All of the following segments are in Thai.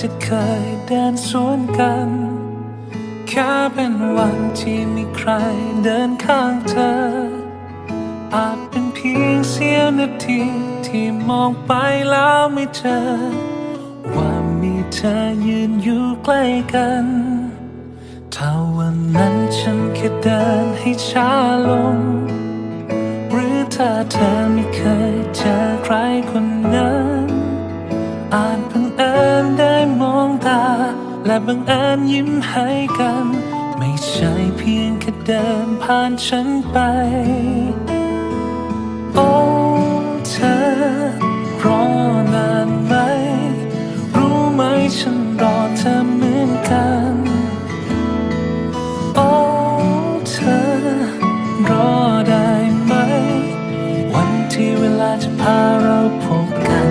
จะเคยเดินสวนกัน แค่เป็นวันที่มีใครเดินข้างเธอ อาจเป็นเพียงเสี้ยวนาทีที่มองไปแล้วไม่เจอ ว่ามีเธอยืนอยู่ใกล้กันถ้าวันนั้นฉันแค่เดินให้ช้าลง หรือถ้าเธอไม่เคยเจอใครคนนั้น และบังเอิญยิ้มให้กัน ไม่ใช่เพียงแค่เดินผ่านฉันไป โอ้เธอรอนานไหม รู้ไหมฉันรอเธอเหมือนกัน โอ้เธอรอได้ไหม วันที่เวลาจะพาเราพบกัน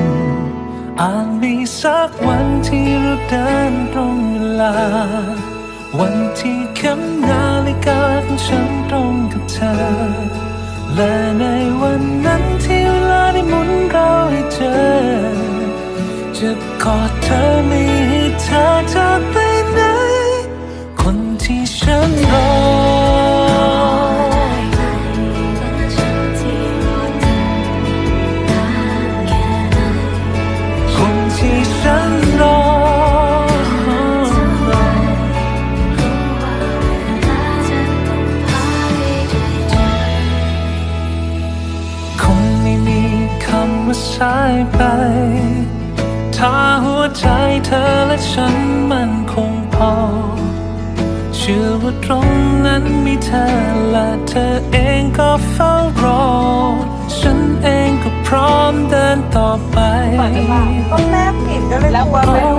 อาจ สักวันที่เราเดินตรงเวลา วันที่เข็มนาฬิกาของฉันตรงกับเธอ และในวันนั้นที่เวลาได้หมุนเราให้เจอ จะกอดเธอไม่ให้เธอจากไป ฉันรอ คงไม่มีคำว่าสายไป ถ้าหัวใจเธอและฉันมันคงพอ เชื่อว่าตรงนั้นมีเธอและเธอเองก็เฝ้ารอ พร้อมเดินต่อไป ก็แม่ผิดก็เลยแล้วกลัวพอ